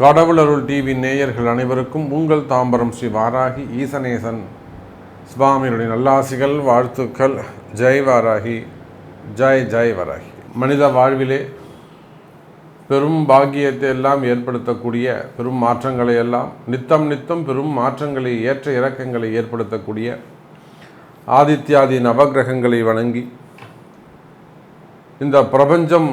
கடவுளருள் TV நேயர்கள் அனைவருக்கும் உங்கள் தாம்பரம் ஸ்ரீ வாராகி ஈசனேசன் சுவாமியுடைய நல்லாசிகள் வாழ்த்துக்கள். ஜெய் வாராகி ஜெய் ஜெய் வாராகி. மனித வாழ்விலே பெரும் பாக்கியத்தை எல்லாம் ஏற்படுத்தக்கூடிய பெரும் மாற்றங்களை எல்லாம் நித்தம் நித்தம் பெரும் மாற்றங்களை ஏற்ற இறக்கங்களை ஏற்படுத்தக்கூடிய ஆதித்யாதி நவகிரகங்களை வணங்கி இந்த பிரபஞ்சம்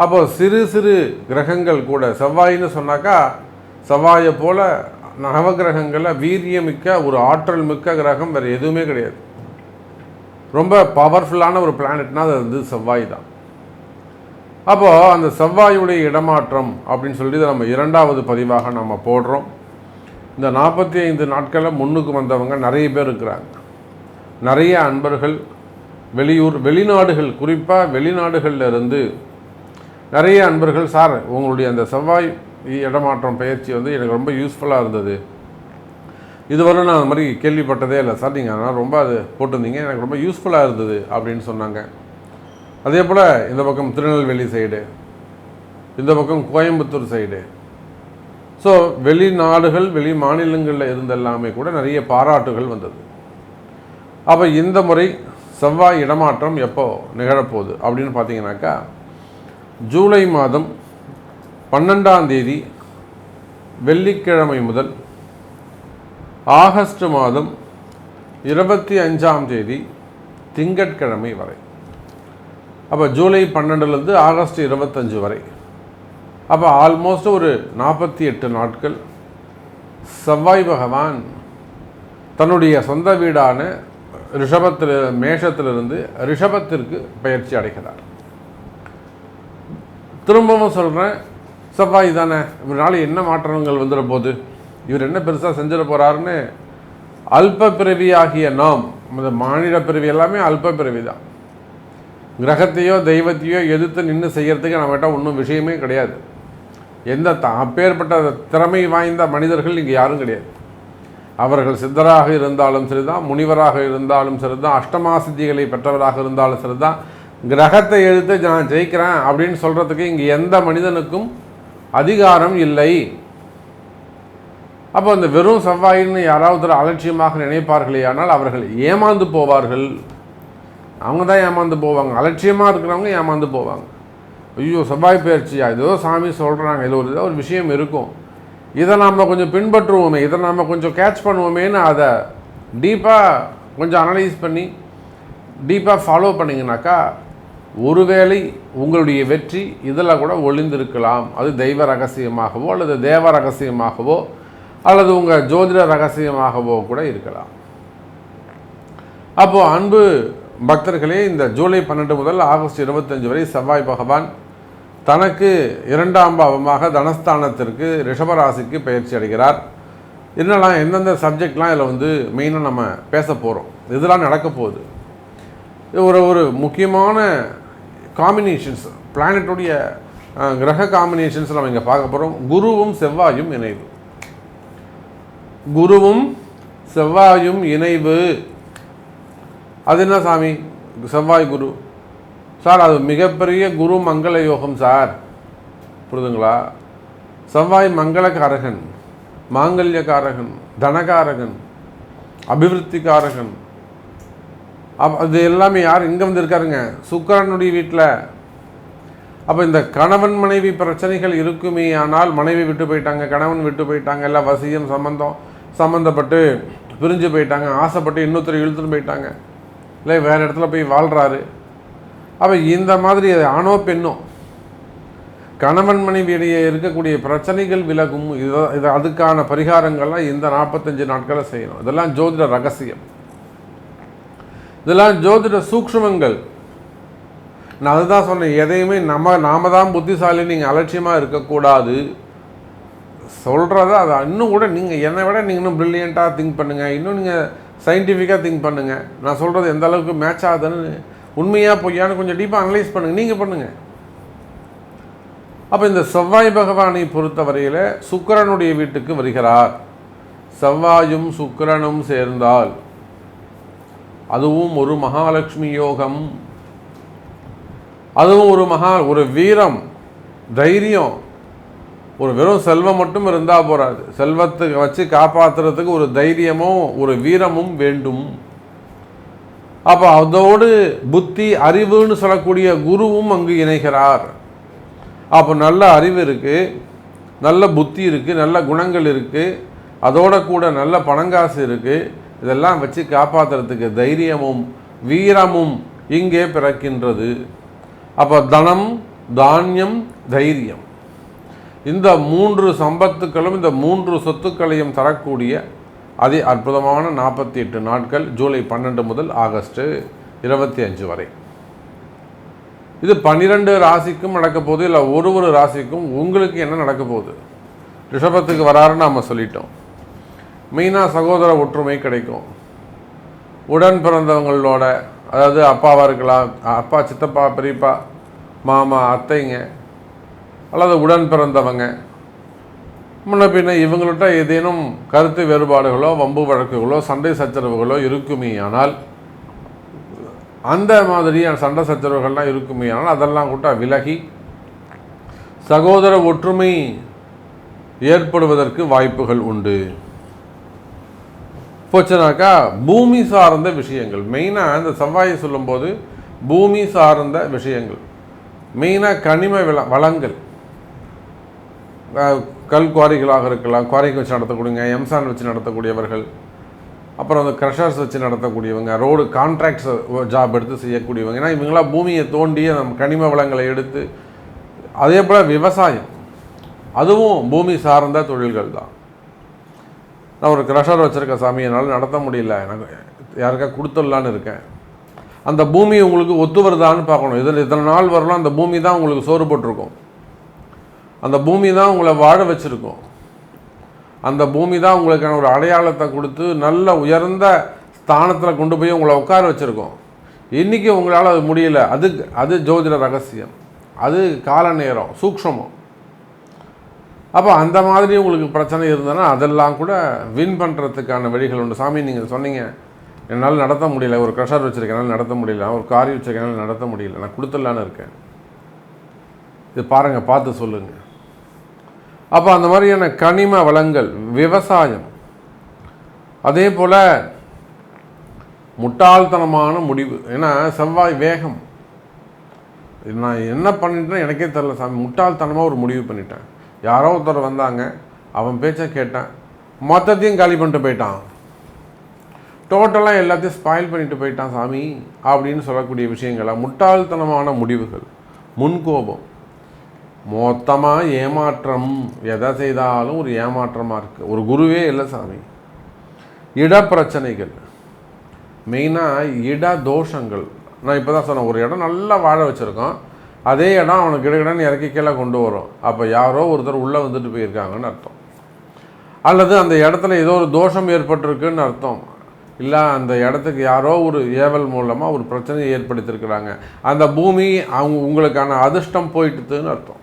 அப்போ சிறு சிறு கிரகங்கள் கூட செவ்வாயின்னு சொன்னாக்கா செவ்வாயை போல நவகிரகங்களில் வீரியமிக்க ஒரு ஆற்றல் மிக்க கிரகம் வேறு எதுவுமே கிடையாது. ரொம்ப பவர்ஃபுல்லான ஒரு பிளானட்னா அது வந்து செவ்வாய் தான். அப்போது அந்த செவ்வாயுடைய இடமாற்றம் அப்படின்னு சொல்லி இதை நம்ம இரண்டாவது பதிவாக நம்ம போடுறோம். இந்த நாற்பத்தி ஐந்து நாட்களில் முன்னுக்கு வந்தவங்க நிறைய பேர் இருக்கிறாங்க. நிறைய அன்பர்கள் வெளியூர் வெளிநாடுகள் குறிப்பாக வெளிநாடுகளில் இருந்து நிறைய அன்பர்கள் சார் உங்களுடைய அந்த செவ்வாய் இடமாற்றம் பயிற்சி வந்து எனக்கு ரொம்ப யூஸ்ஃபுல்லாக இருந்தது. இதுவரை நான் அந்த மாதிரி கேள்விப்பட்டதே இல்லை. சார் நீங்கள் அதனால் ரொம்ப அது போட்டிருந்தீங்க. எனக்கு ரொம்ப யூஸ்ஃபுல்லாக இருந்தது அப்படின்னு சொன்னாங்க. அதே போல் இந்த பக்கம் திருநெல்வேலி சைடு இந்த பக்கம் கோயம்புத்தூர் சைடு ஸோ வெளிநாடுகள் வெளி மாநிலங்களில் இருந்தெல்லாமே கூட நிறைய பாராட்டுகள் வந்தது. அப்போ இந்த முறை செவ்வாய் இடமாற்றம் எப்போ நிகழப்போகுது அப்படின்னு பார்த்தீங்கன்னாக்கா ஜூலை மாதம் பன்னெண்டாம் தேதி வெள்ளிக்கிழமை முதல் ஆகஸ்ட் மாதம் இருபத்தி அஞ்சாம் தேதி திங்கட்கிழமை வரை. அப்போ ஜூலை பன்னெண்டுலேருந்து ஆகஸ்ட் இருபத்தஞ்சு வரை. அப்போ ஆல்மோஸ்ட் ஒரு நாற்பத்தி எட்டு நாட்கள் செவ்வாய் பகவான் தன்னுடைய சொந்த வீடான ரிஷபத்தில் மேஷத்திலிருந்து ரிஷபத்திற்கு பயிற்சி அடைகிறார். திரும்பவும் சொல்கிறேன் சப்பாய் தானே இவரால் என்ன மாற்றங்கள் வந்துட போகுது இவர் என்ன பெருசாக செஞ்சிட போகிறாருன்னு அல்ப பிறவியாகிய நாம் இந்த மாநில பிறவி எல்லாமே அல்ப பிறவி தான் கிரகத்தையோ தெய்வத்தையோ எதிர்த்து நின்று செய்கிறதுக்கு நம்மகிட்ட ஒன்றும் விஷயமே கிடையாது. எந்த த அப்பேற்பட்ட திறமை வாய்ந்த மனிதர்கள் இங்கே யாரும் கிடையாது. அவர்கள் சித்தராக இருந்தாலும் சரிதான் முனிவராக இருந்தாலும் சரிதான் அஷ்டமா சித்திகளை பெற்றவராக இருந்தாலும் சரிதான் கிரகத்தை எழுத்து நான் ஜெயிக்கிறேன் அப்படின்னு சொல்கிறதுக்கு இங்கே எந்த மனிதனுக்கும் அதிகாரம் இல்லை. அப்போ அந்த வெறும் செவ்வாயின்னு யாராவது அலட்சியமாக நினைப்பார்களே ஆனால் அவர்கள் ஏமாந்து போவார்கள். அவங்க தான் ஏமாந்து போவாங்க. அலட்சியமாக இருக்கிறவங்க ஏமாந்து போவாங்க. ஐயோ செவ்வாய் பயிற்சியா ஏதோ சாமி சொல்கிறாங்க இதில் ஒரு ஏதோ ஒரு விஷயம் இருக்கும். இதை நாம் கொஞ்சம் பின்பற்றுவோமே இதை நாம் கொஞ்சம் கேட்ச் பண்ணுவோமேன்னு அதை டீப்பாக கொஞ்சம் அனலைஸ் பண்ணி டீப்பாக ஃபாலோ பண்ணிங்கனாக்கா ஒருவேளை உங்களுடைய வெற்றி இதில் கூட ஒளிந்திருக்கலாம். அது தெய்வ ரகசியமாகவோ அல்லது தேவ ரகசியமாகவோ அல்லது உங்கள் ஜோதிட ரகசியமாகவோ கூட இருக்கலாம். அப்போது அன்பு பக்தர்களே இந்த ஜூலை பன்னெண்டு முதல் ஆகஸ்ட் இருபத்தஞ்சு வரை செவ்வாய் பகவான் தனக்கு இரண்டாம் பாவமாக தனஸ்தானத்திற்கு ரிஷபராசிக்கு பயிற்சி அடைகிறார். என்னெல்லாம் எந்தெந்த சப்ஜெக்ட்லாம் இதில் வந்து மெயினாக நம்ம பேச போகிறோம். இதெல்லாம் நடக்க போகுது. ஒரு ஒரு முக்கியமான காம்பினேஷன்ஸ் பிளானட்டுடைய கிரக காம்பினேஷன்ஸ் நம்ம இங்கே பார்க்க போகிறோம் குருவும் செவ்வாயும் இணைவு. குருவும் செவ்வாயும் இணைவு. அது என்ன சாமி? செவ்வாய் குரு. சார் அது மிகப்பெரிய குரு மங்கள யோகம் சார். புரிதுங்களா? செவ்வாய் மங்களக்காரகன் மாங்கல்யக்காரகன் தனகாரகன் அபிவிருத்திக்காரகன் அப் அது எல்லாமே யார் இங்கே வந்து இருக்காருங்க சுக்கரனுடைய வீட்டில் அப்போ இந்த கணவன் மனைவி பிரச்சனைகள் இருக்குமே ஆனால் மனைவி விட்டு போயிட்டாங்க கணவன் விட்டு போயிட்டாங்க எல்லாம் வசியம் சம்பந்தம் சம்மந்தப்பட்டு பிரிஞ்சு போயிட்டாங்க ஆசைப்பட்டு இன்னொருத்தர் இழுத்துட்டு போயிட்டாங்க. இல்லை வேறு இடத்துல போய் வாழ்கிறாரு அப்போ இந்த மாதிரி ஆணோ பெண்ணோ கணவன் மனைவியிடையே இருக்கக்கூடிய பிரச்சனைகள் விலகும். இது இது அதுக்கான பரிகாரங்கள்லாம் இந்த நாற்பத்தஞ்சு நாட்களை செய்யணும். இதெல்லாம் ஜோதிட ரகசியம். இதெல்லாம் ஜோதிட சூக்ஷ்மங்கள். நான் அதுதான் சொன்னேன் எதையுமே நம்ம நாம தான் புத்திசாலி நீங்கள் அலட்சியமாக இருக்கக்கூடாது. சொல்கிறத அதை இன்னும் கூட நீங்கள் என்னை விட நீங்கள் இன்னும் ப்ரில்லியண்ட்டாக திங்க் பண்ணுங்கள் இன்னும் நீங்கள் சயின்டிஃபிக்காக திங்க் பண்ணுங்கள் நான் சொல்கிறது எந்த அளவுக்கு மேட்ச் ஆகுதுன்னு உண்மையாக பொய்யான்னு கொஞ்சம் டீப்பாக அனலைஸ் பண்ணுங்கள் நீங்கள் பண்ணுங்கள் அப்போ இந்த செவ்வாய் பகவானை பொறுத்தவரையில் சுக்கரனுடைய வீட்டுக்கு வருகிறார். செவ்வாயும் சுக்கிரனும் சேர்ந்தால். அதுவும் ஒரு மகாலட்சுமி யோகம். அதுவும் ஒரு மகா ஒரு வீரம் தைரியம். ஒரு வெறும் செல்வம் மட்டும் இருந்தால் போகாது செல்வத்துக்கு வச்சு காப்பாற்றுறதுக்கு ஒரு தைரியமும் ஒரு வீரமும் வேண்டும். அப்போ அதோடு புத்தி அறிவுன்னு சொல்லக்கூடிய குருவும் அங்கு இணைகிறார். அப்போ நல்ல அறிவு இருக்குது நல்ல புத்தி இருக்குது நல்ல குணங்கள் இருக்குது அதோட கூட நல்ல பணங்காசு இருக்குது இதெல்லாம் வச்சு காப்பாற்றுறதுக்கு தைரியமும் வீரமும் இங்கே பிறக்கின்றது. அப்போ தனம் தானியம் தைரியம். இந்த மூன்று சம்பத்துக்களும் இந்த மூன்று சொத்துக்களையும் தரக்கூடிய அதி அற்புதமான நாற்பத்தி எட்டு நாட்கள் ஜூலை பன்னெண்டு முதல் ஆகஸ்ட் இருபத்தி அஞ்சு வரை. இது பன்னிரெண்டு ராசிக்கும் நடக்க போகுது இல்லை ஒரு ஒரு ராசிக்கும் உங்களுக்கு என்ன நடக்க போகுது? ரிஷபத்துக்கு வராருன்னு நாம் சொல்லிட்டோம். மெயினாக சகோதர ஒற்றுமை கிடைக்கும். உடன் பிறந்தவங்களோட அதாவது அப்பாவாக இருக்கலாம் அப்பா சித்தப்பா பெரியப்பா மாமா அத்தைங்க அல்லது உடன் பிறந்தவங்க முன்ன பின்ன இவங்கள்ட்ட ஏதேனும் கருத்து வேறுபாடுகளோ வம்பு வழக்குகளோ சண்டை சச்சரவுகளோ இருக்குமே ஆனால் அந்த மாதிரியான சண்டை சச்சரவுகள்லாம் இருக்குமே ஆனால் அதெல்லாம் கூட விலகி சகோதர ஒற்றுமை ஏற்படுவதற்கு வாய்ப்புகள் உண்டு. போச்சுனாக்கா பூமி சார்ந்த விஷயங்கள். மெயினாக இந்த செவ்வாயை சொல்லும்போது பூமி சார்ந்த விஷயங்கள். மெயினாக கனிம வில வளங்கள். கல் குவாரிகளாக இருக்கலாம். குவாரிக்கு வச்சு நடத்தக்கூடியவங்க எம்சான் வச்சு நடத்தக்கூடியவர்கள். அப்புறம் அந்த க்ரஷர்ஸ் வச்சு நடத்தக்கூடியவங்க ரோடு கான்ட்ராக்ட்ஸ் ஜாப் எடுத்து செய்யக்கூடியவங்க. ஏன்னா இவங்களாம் பூமியை தோண்டி நம்ம கனிம வளங்களை எடுத்து அதே போல் விவசாயம். அதுவும் பூமி சார்ந்த தொழில்கள் தான் நான் ஒரு க்ரஷர் வச்சுருக்கேன் சாமி. என்னால் நடத்த முடியல. எனக்கு யாருக்கா கொடுத்துடலான்னு இருக்கேன். அந்த பூமி உங்களுக்கு ஒத்து வருதான்னு பார்க்கணும். இதில் இத்தனை நாள் வரலாம் அந்த பூமி தான் உங்களுக்கு சோறு போட்டிருக்கும். அந்த பூமி தான் உங்களை வாழ வச்சுருக்கும். அந்த பூமி தான் உங்களுக்கான ஒரு அடையாளத்தை கொடுத்து நல்ல உயர்ந்த ஸ்தானத்தில் கொண்டு போய் உங்களை உட்கார வச்சுருக்கோம். இன்றைக்கி உங்களால் அது முடியல. அது அது ஜோதிட ரகசியம். அது கால நேரம் சூக்ஷமம். அப்போ அந்த மாதிரி உங்களுக்கு பிரச்சனை இருந்ததுன்னா அதெல்லாம் கூட வின் பண்ணுறதுக்கான வழிகள் உண்டு. சாமி நீங்கள் சொன்னீங்க. என்னால் நடத்த முடியல. ஒரு க்ரெஷர் வச்சுருக்கேன் நடத்த முடியல. ஒரு காரி வச்சுருக்கனால நடத்த முடியல. நான் கொடுத்துடலான்னு இருக்கேன். இது பாருங்கள் பார்த்து சொல்லுங்கள் அப்போ அந்த மாதிரியான கனிம வளங்கள் விவசாயம். அதே போல் முட்டாள்தனமான முடிவு. ஏன்னா செவ்வாய் வேகம். நான் என்ன பண்ணிட்டேன்னு எனக்கே தெரில சாமி. முட்டாள்தனமாக ஒரு முடிவு பண்ணிட்டேன். யாரோ ஒருத்தர் வந்தாங்க அவன் பேச்சை கேட்டேன். மொத்தத்தையும் காலி பண்ணிட்டு போயிட்டான். டோட்டலாக எல்லாத்தையும் ஸ்பாயில் பண்ணிட்டு போயிட்டான் சாமி அப்படின்னு சொல்லக்கூடிய விஷயங்களை முட்டாள்தனமான முடிவுகள் முன்கோபம். மொத்தமாக ஏமாற்றம். எதை செய்தாலும் ஒரு ஏமாற்றமாக இருக்குது ஒரு குருவே இல்லை சாமி. இடப்பிரச்சனைகள். மெயினாக இட தோஷங்கள். நான் இப்போ தான் சொன்னேன் ஒரு இடம் நல்லா வாழ வச்சுருக்கோம். அதே இடம் அவனுக்கு கிடைக்கணும்னு இறக்கி கீழே கொண்டு வரும். அப்போ யாரோ ஒருத்தர் உள்ளே வந்துட்டு போயிருக்காங்கன்னு அர்த்தம். அல்லது அந்த இடத்துல ஏதோ ஒரு தோஷம் ஏற்பட்டிருக்குன்னு அர்த்தம். இல்லை அந்த இடத்துக்கு யாரோ ஒரு ஏவல் மூலமாக ஒரு பிரச்சனையை ஏற்படுத்தியிருக்கிறாங்க. அந்த பூமி அவங்க உங்களுக்கான அதிர்ஷ்டம் போயிட்டுதுன்னு அர்த்தம்.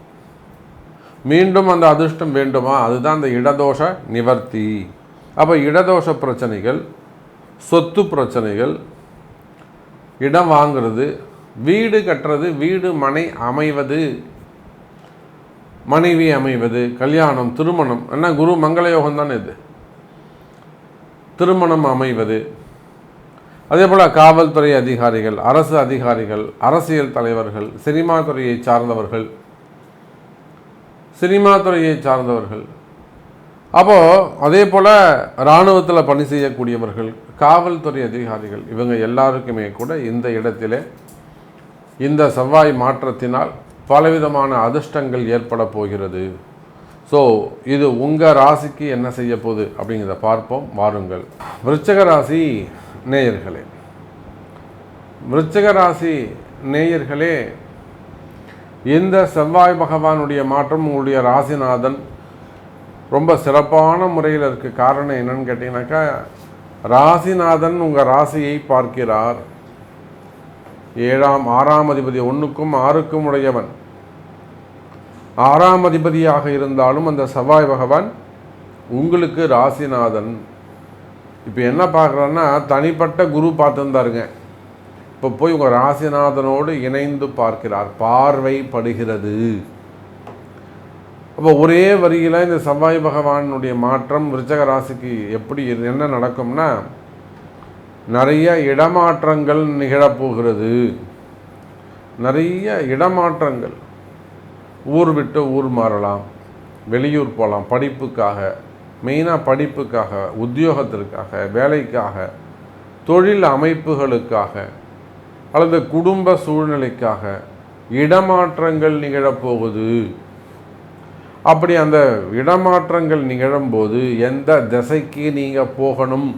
மீண்டும் அந்த அதிர்ஷ்டம் வேண்டுமா? அதுதான் அந்த இடதோஷ நிவர்த்தி. அப்போ இடதோஷ பிரச்சனைகள் சொத்து பிரச்சனைகள் இடம் வாங்குறது வீடு கட்டுறது வீடு மனை அமைவது மனைவி அமைவது கல்யாணம் திருமணம் என்ன குரு மங்களயோகம் தானே இது? திருமணம் அமைவது. அதே போல் காவல்துறை அதிகாரிகள் அரசு அதிகாரிகள் அரசியல் தலைவர்கள் சினிமா துறையை சார்ந்தவர்கள் சினிமா துறையை சார்ந்தவர்கள். அப்போது அதே போல் இராணுவத்தில் பணி செய்யக்கூடியவர்கள் காவல்துறை அதிகாரிகள் இவங்க எல்லாருக்குமே கூட இந்த இடத்திலே இந்த செவ்வாய் மாற்றத்தினால் பலவிதமான அதிர்ஷ்டங்கள் ஏற்பட போகிறது. ஸோ இது உங்கள் ராசிக்கு என்ன செய்ய போகுது அப்படிங்கிறத பார்ப்போம் வாருங்கள். விருச்சக ராசி நேயர்களே. விருச்சக ராசி நேயர்களே இந்த செவ்வாய் பகவானுடைய மாற்றம் உங்களுடைய ராசிநாதன் ரொம்ப சிறப்பான முறையில் இருக்குது காரணம் என்னன்னு கேட்டிங்கனாக்கா ராசிநாதன் உங்கள் ராசியை பார்க்கிறார். ஏழாம் ஆறாம் அதிபதி ஒன்றுக்கும் ஆறுக்கும் உடையவன். ஆறாம் அதிபதியாக இருந்தாலும் அந்த செவ்வாய் பகவான் உங்களுக்கு ராசிநாதன். இப்போ என்ன பார்க்குறோன்னா தனிப்பட்ட குரு பார்த்துருந்தாருங்க. இப்போ போய் உங்கள் ராசிநாதனோடு இணைந்து பார்க்கிறார். பார்வை படுகிறது அப்போ ஒரே வரியில் இந்த செவ்வாய் பகவானுடைய மாற்றம் விருச்சக ராசிக்கு எப்படி என்ன நடக்கும்னா நிறைய இடமாற்றங்கள் நிகழப்போகிறது. நிறைய இடமாற்றங்கள். ஊர் விட்டு ஊர் மாறலாம் வெளியூர் போகலாம் படிப்புக்காக மெயினாக படிப்புக்காக உத்தியோகத்திற்காக வேலைக்காக தொழில் அமைப்புகளுக்காக அல்லது குடும்ப சூழ்நிலைக்காக இடமாற்றங்கள் நிகழப்போகுது. அப்படி அந்த இடமாற்றங்கள் நிகழும்போது எந்த திசைக்கு நீங்கள் போகணும்?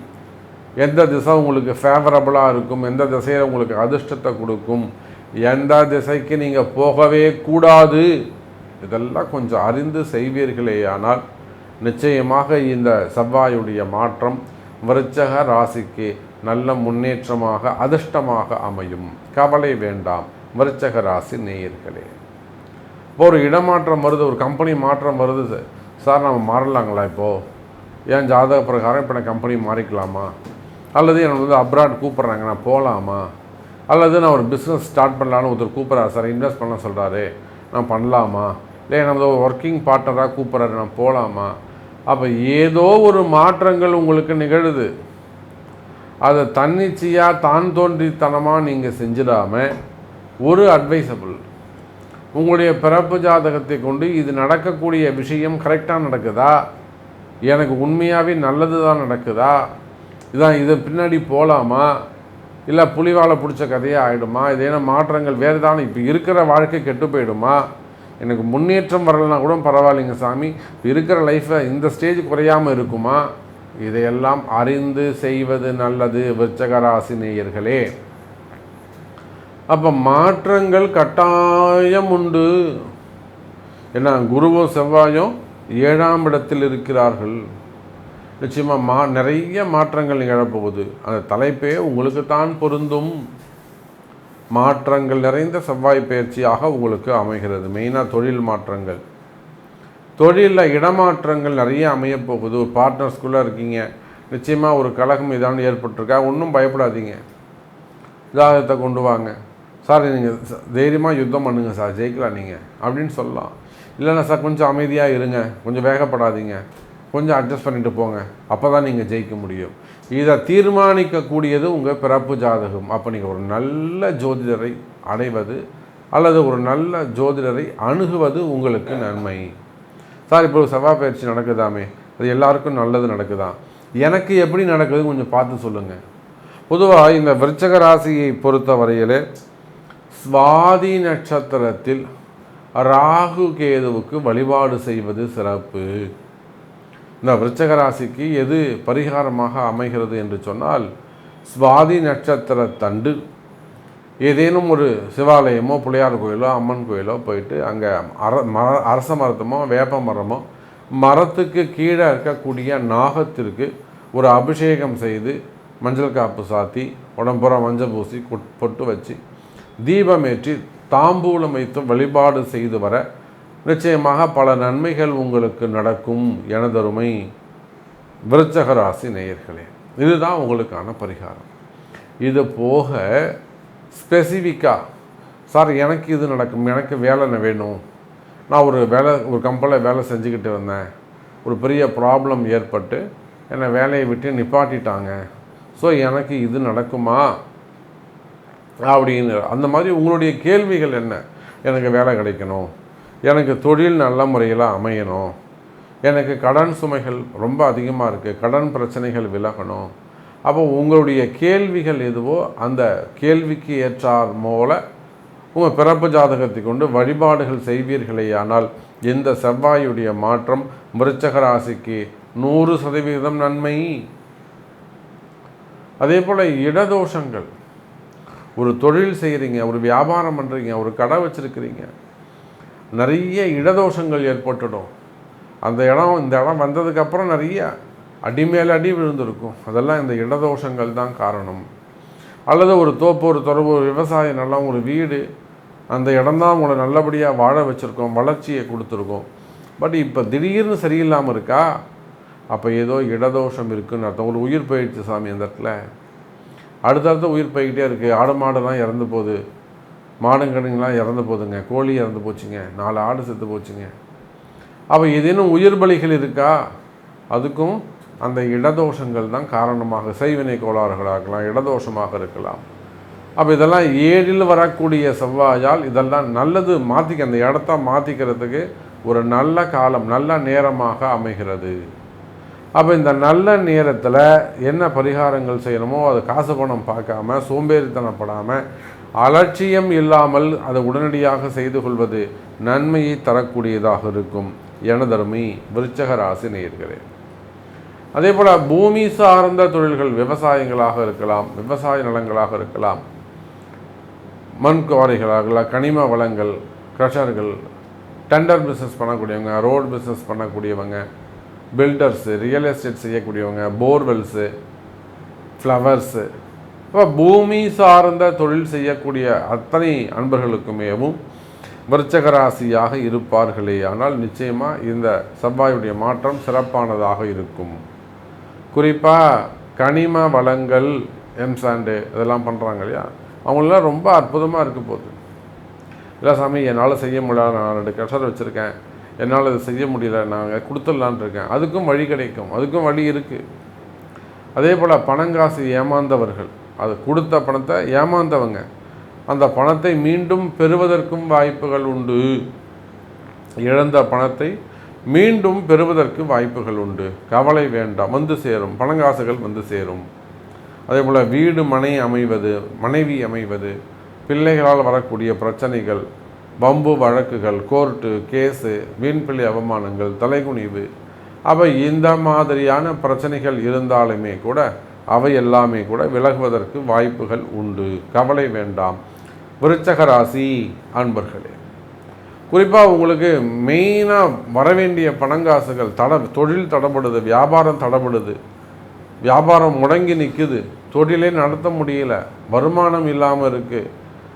எந்த திசை உங்களுக்கு ஃபேவரபுளாக இருக்கும் எந்த திசையில் உங்களுக்கு அதிர்ஷ்டத்தை கொடுக்கும் எந்த திசைக்கு நீங்கள் போகவே கூடாது இதெல்லாம் கொஞ்சம் அறிந்து செய்வீர்களேயானால் நிச்சயமாக இந்த செவ்வாயுடைய மாற்றம் விருச்சக ராசிக்கு நல்ல முன்னேற்றமாக அதிர்ஷ்டமாக அமையும். கவலை வேண்டாம் விருச்சக ராசி நேயர்களே. இப்போ ஒரு இடமாற்றம் வருது ஒரு கம்பெனி மாற்றம் வருது சார் சார் நம்ம மாறலாங்களா இப்போது ஏன் ஜாதக பிரகாரம் இப்போ நான் கம்பெனி மாறிக்கலாமா? அல்லது எனக்கு வந்து அப்ராட் கூப்பிட்றாங்க நான் போகலாமா அல்லது நான் ஒரு பிஸ்னஸ் ஸ்டார்ட் பண்ணலான்னு ஒருத்தர் கூப்பிட்றாரு சார் இன்வெஸ்ட் பண்ண சொல்கிறாரு நான் பண்ணலாமா? இல்லை எனது ஒரு ஒர்க்கிங் பார்ட்னராக கூப்பிட்றாரு நான் போகலாமா அப்போ ஏதோ ஒரு மாற்றங்கள் உங்களுக்கு நிகழுது. அதை தன்னிச்சையாக தான் தோன்றித்தனமாக நீங்கள் செஞ்சிடாமல் ஒரு அட்வைசபிள் உங்களுடைய பிறப்பு ஜாதகத்தை கொண்டு இது நடக்கக்கூடிய விஷயம் கரெக்டாக நடக்குதா? எனக்கு உண்மையாகவே நல்லது தான் நடக்குதா? இதான் இதை பின்னாடி போகலாமா இல்லை புலிவாலை பிடிச்ச கதையாக ஆகிடுமா இதேனா மாற்றங்கள்? வேறு தானே இப்போ இருக்கிற வாழ்க்கை கெட்டு போயிடுமா? எனக்கு முன்னேற்றம் வரலைன்னா கூட பரவாயில்லைங்க சாமி. இருக்கிற லைஃப்பை இந்த ஸ்டேஜ் குறையாமல் இருக்குமா? இதையெல்லாம் அறிந்து செய்வது நல்லது விருச்சகராசி நேயர்களே. அப்போ மாற்றங்கள் கட்டாயம் உண்டு. ஏன்னா குருவும் செவ்வாயும் ஏழாம் இடத்தில் இருக்கிறார்கள். நிச்சயமாக மா நிறைய மாற்றங்கள் நிகழப்போகுது. அந்த தலைப்பே உங்களுக்கு தான் பொருந்தும். மாற்றங்கள் நிறைந்த செவ்வாய் பயிற்சியாக உங்களுக்கு அமைகிறது. மெயினாக தொழில் மாற்றங்கள். தொழிலில் இடமாற்றங்கள் நிறைய அமையப்போகுது. ஒரு பார்ட்னர்ஸ்குள்ளே இருக்கீங்க. நிச்சயமாக ஒரு கழகம் இதான ஏற்பட்டிருக்கா? ஒன்றும் பயப்படாதீங்க. ஜாதகத்தை கொண்டு வாங்க. சார் நீங்கள் தைரியமாக யுத்தம் பண்ணுங்கள் சார். ஜெயிக்கலாம் நீங்கள் அப்படின்னு சொல்லலாம். இல்லைன்னா சார் கொஞ்சம் அமைதியாக இருங்க. கொஞ்சம் வேகப்படாதீங்க. கொஞ்சம் அட்ஜஸ்ட் பண்ணிட்டு போங்க. அப்போ தான் நீங்கள் ஜெயிக்க முடியும். இதை தீர்மானிக்கக்கூடியது உங்கள் பிறப்பு ஜாதகம். அப்போ நீங்கள் ஒரு நல்ல ஜோதிடரை அடைவது அல்லது ஒரு நல்ல ஜோதிடரை அணுகுவது உங்களுக்கு நன்மை. சார் இப்போ செவ்வாய் பயிற்சி நடக்குதாமே. அது எல்லாருக்கும் நல்லது நடக்குதான் எனக்கு எப்படி நடக்குது கொஞ்சம் பார்த்து சொல்லுங்கள் பொதுவாக இந்த விருச்சக ராசியை பொறுத்த வரையில் சுவாதி நட்சத்திரத்தில் ராகு கேதுவுக்கு வழிபாடு செய்வது சிறப்பு. இந்த விருச்சகராசிக்கு எது பரிகாரமாக அமைகிறது என்று சொன்னால் சுவாதி நட்சத்திர தண்டு. ஏதேனும் ஒரு சிவாலயமோ பிள்ளையார் கோயிலோ அம்மன் கோயிலோ போயிட்டு அங்கே அர மர அரச மரத்தமோ வேப்ப மரமோ மரத்துக்கு கீழே இருக்கக்கூடிய நாகத்திற்கு ஒரு அபிஷேகம் செய்து மஞ்சள் காப்பு சாத்தி உடம்புற மஞ்சள் பூசி பொட்டு வச்சு தீபமேற்றி தாம்பூலம் வைத்து வழிபாடு செய்து வர நிச்சயமாக பல நன்மைகள் உங்களுக்கு நடக்கும் எனதருமை விருச்சக ராசி நேயர்களே. இதுதான் உங்களுக்கான பரிகாரம். இது போக ஸ்பெசிஃபிக்காக சார் எனக்கு இது நடக்கும் எனக்கு வேலை வேணும்? நான் ஒரு வேலை ஒரு கம்பெனியில் வேலை செஞ்சுக்கிட்டு வந்தேன். ஒரு பெரிய ப்ராப்ளம் ஏற்பட்டு என்னை வேலையை விட்டு நிப்பாட்டிட்டாங்க. ஸோ எனக்கு இது நடக்குமா? அப்படின்னு அந்த மாதிரி உங்களுடைய கேள்விகள் என்ன? எனக்கு வேலை கிடைக்கணும். எனக்கு தொழில் நல்ல முறையில் அமையணும். எனக்கு கடன் சுமைகள் ரொம்ப அதிகமாக இருக்குது கடன் பிரச்சனைகள் விலகணும். அப்போ உங்களுடைய கேள்விகள் எதுவோ அந்த கேள்விக்கு ஏற்றார் போல உங்கள் பிறப்பு ஜாதகத்தை கொண்டு வழிபாடுகள் செய்வீர்களே ஆனால் இந்த செவ்வாயுடைய மாற்றம் விருச்சக ராசிக்கு நூறு சதவீதம் நன்மை. அதே போல் இடதோஷங்கள். ஒரு தொழில் செய்கிறீங்க ஒரு வியாபாரம் பண்ணுறீங்க ஒரு கடை வச்சுருக்கிறீங்க. நிறைய இடதோஷங்கள் ஏற்பட்டுடும். அந்த இடம் இந்த இடம் வந்ததுக்கப்புறம் நிறைய அடி மேல் அடி விழுந்திருக்கும். அதெல்லாம் இந்த இடதோஷங்கள் தான் காரணம். அல்லது ஒரு தோப்பு ஒரு தொடர்பு ஒரு விவசாய நிலம் ஒரு வீடு அந்த இடம்தான் உங்களை நல்லபடியாக வாழ வச்சுருக்கோம் வளர்ச்சியை கொடுத்துருக்கோம். பட் இப்போ திடீர்னு சரியில்லாமல் இருக்கா? அப்போ ஏதோ இடதோஷம் இருக்குன்னு அர்த்தம். ஒரு உயிர் போயிடுச்சு சாமி அந்த இடத்துல. அடுத்தடுத்து உயிர் போய்கிட்டே இருக்குது ஆடு மாடெல்லாம் இறந்து போகுது. மாடுங்கடுங்கெல்லாம் இறந்து போதுங்க. கோழி இறந்து போச்சுங்க. நாலு ஆடு செத்து போச்சுங்க. அப்போ ஏதேனும் உயிர் பலிகள் இருக்கா? அதுக்கும் அந்த இடதோஷங்கள் தான் காரணமாக. செய்வினை கோளாறுகளாக இருக்கலாம் இடதோஷமாக இருக்கலாம். அப்போ இதெல்லாம் ஏழில் வரக்கூடிய செவ்வாயால் இதெல்லாம் நல்லது. மாற்றிக்க அந்த இடத்த மாற்றிக்கிறதுக்கு ஒரு நல்ல காலம் நல்ல நேரமாக அமைகிறது. அப்போ இந்த நல்ல நேரத்தில் என்ன பரிகாரங்கள் செய்யணுமோ அது காசு பணம் பார்க்காம சோம்பேறித்தனப்படாமல் அலட்சியம் இல்லாமல் அதை உடனடியாக செய்து கொள்வது நன்மையை தரக்கூடியதாக இருக்கும். எனதருமை விருச்சக ராசி நேர்களே அதே போல் பூமி சார்ந்த தொழில்கள் விவசாயங்களாக இருக்கலாம் விவசாய நிலங்களாக இருக்கலாம். மண் குவாரிகளாக கனிம வளங்கள் க்ரஷர்கள் டெண்டர் பிஸ்னஸ் பண்ணக்கூடியவங்க ரோடு பிஸ்னஸ் பண்ணக்கூடியவங்க பில்டர்ஸு ரியல் எஸ்டேட் செய்யக்கூடியவங்க போர்வெல்ஸு ஃப்ளவர்ஸு இப்போ பூமி சார்ந்த தொழில் செய்யக்கூடிய அத்தனை அன்பர்களுக்குமேவும் விருச்சக ராசியாக இருப்பார்களே. ஆனால் நிச்சயமாக இந்த செவ்வாயுடைய மாற்றம் சிறப்பானதாக இருக்கும். குறிப்பாக கனிம வளங்கள் எம்சாண்டு இதெல்லாம் பண்ணுறாங்க இல்லையா? அவங்களெல்லாம் ரொம்ப அற்புதமாக இருக்க போகுது. இல்லை சாமி என்னால் செய்ய முடியல நான் ரெண்டு கஷர் வச்சுருக்கேன். என்னால் இதை செய்ய முடியல நாங்கள் கொடுத்துடலான் இருக்கேன். அதுக்கும் வழி கிடைக்கும். அதுக்கும் வழி இருக்குது அதே போல் பணங்காசு ஏமாந்தவர்கள். அது கொடுத்த பணத்தை ஏமாந்தவங்க. அந்த பணத்தை மீண்டும் பெறுவதற்கும் வாய்ப்புகள் உண்டு. இழந்த பணத்தை மீண்டும் பெறுவதற்கு வாய்ப்புகள் உண்டு. கவலை வேண்டாம். வந்து சேரும். பணங்காசுகள் வந்து சேரும். அதே போல் வீடு மனை அமைவது மனைவி அமைவது பிள்ளைகளால் வரக்கூடிய பிரச்சனைகள் பம்பு வழக்குகள் கோர்ட்டு கேஸு வீண்பிள்ளை அவமானங்கள் தலைகுனிவு அவை இந்த மாதிரியான பிரச்சனைகள் இருந்தாலுமே கூட அவை எல்லாமே கூட விலகுவதற்கு வாய்ப்புகள் உண்டு. கவலை வேண்டாம். விருச்சக ராசி அன்பர்களே குறிப்பாக உங்களுக்கு மெயினாக வரவேண்டிய பணங்காசுகள் தட தொழில் தடப்படுது வியாபாரம் தடப்படுது வியாபாரம் முடங்கி நிற்குது தொழிலே நடத்த முடியல வருமானம் இல்லாமல் இருக்குது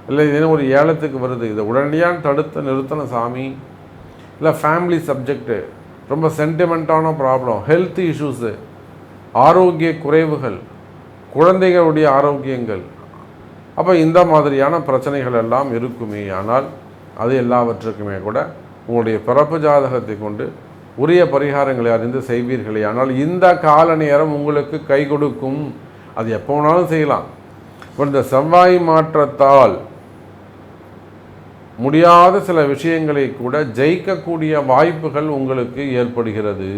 இல்லை இதே ஒரு ஏலத்துக்கு வருது இதை உடனடியாக தடுத்து நிறுத்தணும் சாமி. இல்லை ஃபேமிலி சப்ஜெக்டு ரொம்ப சென்டிமெண்ட்டான ப்ராப்ளம் ஹெல்த் இஷ்யூஸு ஆரோக்கிய குறைவுகள் குழந்தைகளுடைய ஆரோக்கியங்கள். அப்போ இந்த மாதிரியான பிரச்சனைகள் எல்லாம் இருக்குமே. ஆனால் அது எல்லாவற்றுக்குமே கூட உங்களுடைய பிறப்பு ஜாதகத்தை கொண்டு உரிய பரிகாரங்களை அறிந்து செய்வீர்களே. ஆனால் இந்த கால நேரம் உங்களுக்கு கை கொடுக்கும். அது எப்போ வேணாலும் செய்யலாம். இப்போ இந்த செவ்வாய் மாற்றத்தால் முடியாத சில விஷயங்களை கூட ஜெயிக்கக்கூடிய வாய்ப்புகள் உங்களுக்கு ஏற்படுகிறது.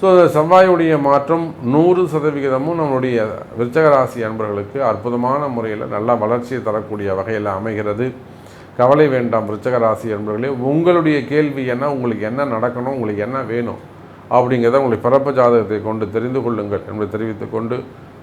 ஸோ செவ்வாயுடைய மாற்றம் நூறு சதவிகிதமும் நம்மளுடைய விருச்சகராசி அன்பர்களுக்கு அற்புதமான முறையில் நல்லா வளர்ச்சியை தரக்கூடிய வகையில் அமைகிறது. கவலை வேண்டாம் விருச்சகராசி ராசி என்பவர்களே உங்களுடைய கேள்வி என்ன உங்களுக்கு என்ன நடக்கணும் உங்களுக்கு என்ன வேணும் அப்படிங்கிறத உங்களுடைய பிறப்பு ஜாதகத்தை கொண்டு தெரிந்து கொள்ளுங்கள் என்பதை தெரிவித்துக்கொண்டு